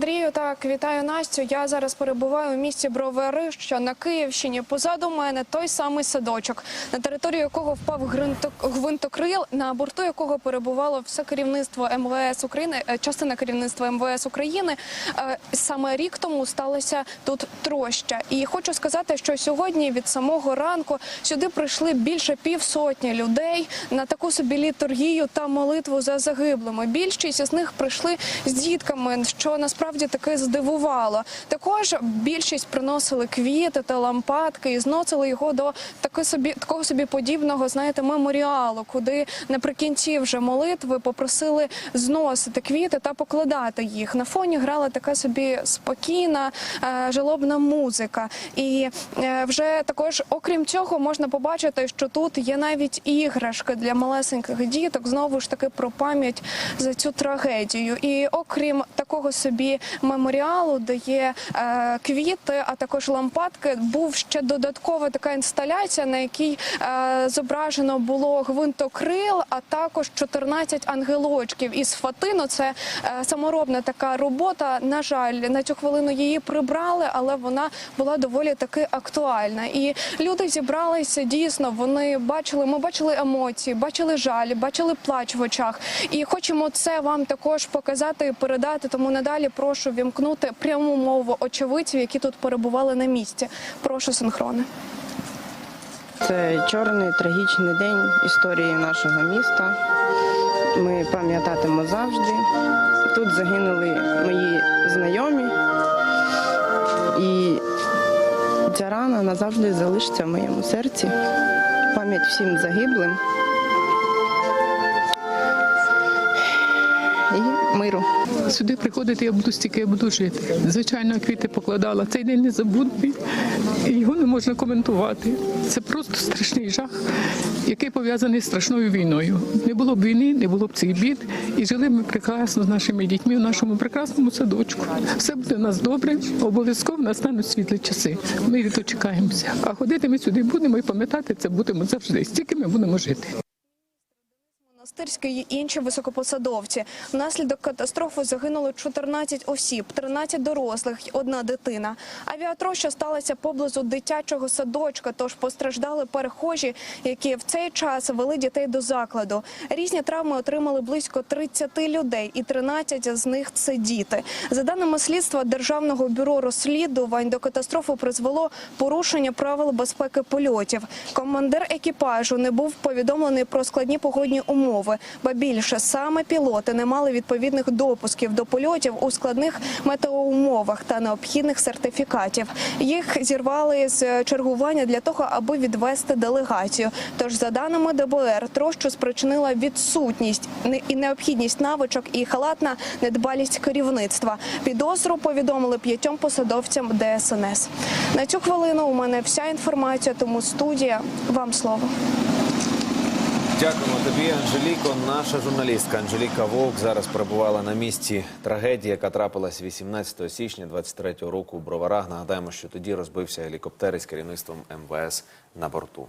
Андрію. Так, вітаю Настю. Я зараз перебуваю у місті Бровари, що на Київщині. Позаду мене той самий садочок, на територію якого впав гвинток- гвинтокрил, на борту якого перебувало все керівництво МВС України, е, частина керівництва МВС України. Е, Саме рік тому сталося тут троща. І хочу сказати, що сьогодні від самого ранку сюди прийшли більше півсотні людей на таку собі літургію та молитву за загиблими. Більшість із них прийшли з дітками, що насправді таки здивувало. Також більшість приносили квіти та лампадки і зносили його до таки собі такого собі подібного, знаєте, меморіалу, куди наприкінці вже молитви попросили зносити квіти та покладати їх. На фоні грала така собі спокійна е, жалобна музика. І е, вже також, окрім цього, можна побачити, що тут є навіть іграшки для малесеньких діток. Знову ж таки про пам'ять за цю трагедію. І окрім такого собі меморіалу, де є е, квіти, а також лампадки, був ще додаткова така інсталяція, на якій е, зображено було гвинтокрил, а також 14 ангелочків із фатину. Це е, саморобна така робота. На жаль, на цю хвилину її прибрали, але вона була доволі таки актуальна. І люди зібралися дійсно. Вони бачили, ми бачили емоції, бачили жаль, бачили плач в очах. І хочемо це вам також показати і передати. Тому надалі прошу вімкнути пряму мову очевидців, які тут перебували на місці. Прошу синхрони. Це чорний трагічний день історії нашого міста. Ми пам'ятатимо завжди. Тут загинули мої знайомі, і ця рана назавжди залишиться в моєму серці. Пам'ять всім загиблим. Миру. Сюди приходити я буду стільки, я буду жити. Звичайно, квіти покладала. Цей день незабутній, і його не можна коментувати. Це просто страшний жах, який пов'язаний з страшною війною. Не було б війни, не було б цих бід. І жили ми прекрасно з нашими дітьми в нашому прекрасному садочку. Все буде у нас добре, обов'язково настануть світлі часи. Ми дочекаємося. А ходити ми сюди будемо і пам'ятати це будемо завжди. Стільки ми будемо жити. Монастирський і інші високопосадовці. Внаслідок катастрофи загинуло 14 осіб, 13 дорослих, одна дитина. Авіатроща сталася поблизу дитячого садочка, тож постраждали перехожі, які в цей час вели дітей до закладу. Різні травми отримали близько 30 людей, і 13 з них це діти. За даними слідства Державного бюро розслідувань, до катастрофи призвело порушення правил безпеки польотів. Командир екіпажу не був повідомлений про складні погодні умови. Ба більше саме пілоти не мали відповідних допусків до польотів у складних метеоумовах та необхідних сертифікатів. Їх зірвали з чергування для того, аби відвести делегацію. Тож, за даними ДБР, трощу спричинила відсутність і необхідність навичок і халатна недбалість керівництва. Підозру повідомили п'ятьом посадовцям ДСНС. На цю хвилину у мене вся інформація, тому студія вам слово. Дякуємо тобі, Анжеліко. Наша журналістка Анжеліка Вовк зараз перебувала на місці трагедії, яка трапилась 18 січня 23 року у Броварах. Нагадаємо, що тоді розбився гелікоптер із керівництвом МВС на борту.